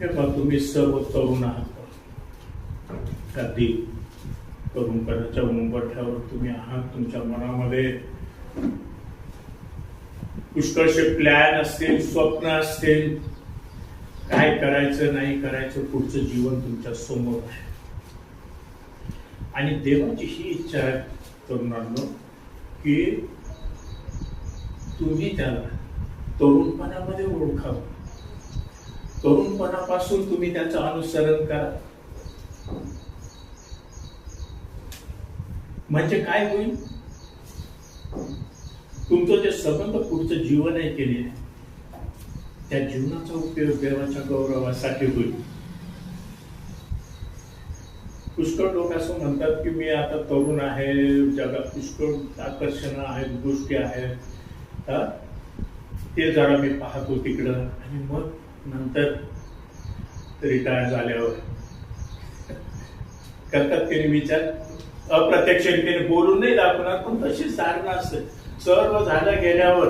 तेव्हा तुम्ही सर्व तरुण आहात. त्यातील तरुणपणाच्या उंबरठ्यावर तुम्ही आहात. तुमच्या मनामध्ये पुष्कळशे प्लॅन असतील स्वप्न असतील. काय करायचं नाही करायचं पुढचं जीवन तुमच्यासमोर आहे. आणि देवाची ही इच्छा आहे तरुणांनो की तुम्ही त्याला तरुणपणामध्ये ओळखावं. तरुणपणापासून तुम्ही त्याचं अनुसरण करा. म्हणजे काय होईल? तुमचं जे संबंध पुढचं जीवन आहे केले त्या जीवनाचा उपयोग देवाच्या गौरवासाठी होईल. पुष्कळ लोक असं म्हणतात की मी आता तरुण आहे जगात पुष्कळ आकर्षण आहेत गोष्टी आहेत. ते जरा मी पाहतो तिकडं. आणि मग नंतर रिटायर झाल्यावर. करतात त्यांनी विचार. अप्रत्यक्षरित्याने बोलून नाही दाखवणार पण तशीच धारणा असते. सर्व झालं गेल्यावर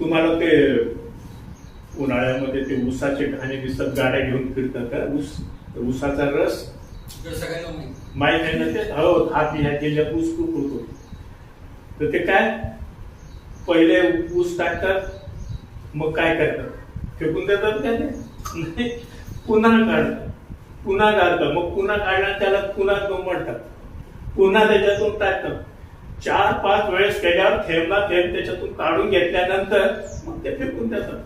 तुम्हाला ते उन्हाळ्यामध्ये ते ऊसाचे घाणे दिसतात गाड्या घेऊन फिरतात का? ऊस ऊसाचा रस? तर माहीत. आहे ना ते? हो हात ह्या जिल्ह्यात ऊस खूप होतो. तर ते काय? पहिले ऊस टाकतात मग काय करतात? फेकून देतात त्याने पुन्हा काढतात. पुन्हा घालतात. मग पुन्हा काढणार त्याला पुन्हा दुमडतात पुन्हा त्याच्यातून टाकतात. चार पाच वेळेस केल्यावर थेंबला थेंब त्याच्यातून काढून घेतल्यानंतर मग ते फेकून देतात.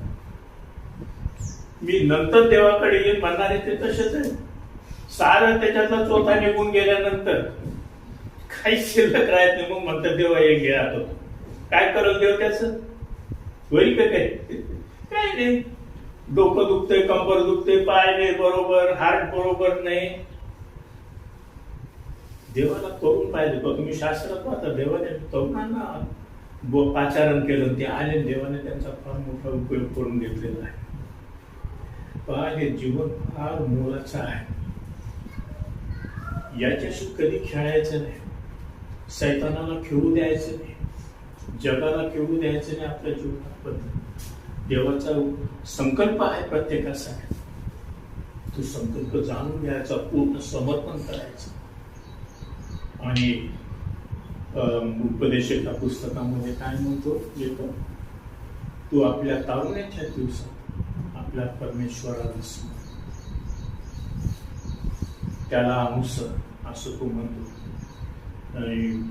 मी नंतर देवाकडे येईन म्हणणारे ते तसेच आहे. सारं त्याच्यातला चोथा निघून गेल्यानंतर काही शिल्लक राहत नाही. मग म्हणतात देवा हे घे आता. काय करून देव त्याच? होईल का काय काय नाही. डोकं दुखतंय कंबर दुखतंय पाय नाही बरोबर हार्ट बरोबर नाही. देवाला करून पाहिजे बघ तुम्ही शास्त्रात पाहता देवाने तरुणांना पाचारण केलं ते आले देवाने त्यांचा फार मोठा उपयोग करून घेतलेला आहे. पहा हे जीवन फार मोलाचं आहे. याच्याशी कधी खेळायचं नाही. सैतानाला खेळू द्यायचं नाही. जगाला खेळू द्यायचं नाही आपल्या जीवनात पद्धत देवाचा संकल्प आहे प्रत्येकासाठी. तो संकल्प जाणून घ्यायचा पूर्ण समर्पण करायचं. आणि अं, पुस्तकामध्ये काय म्हणतो? येतो. तू आपल्या तारुण्याच्या दिवसात आपल्या परमेश्वराला स्मर त्याला अनुसर असं तो म्हणतो. आणि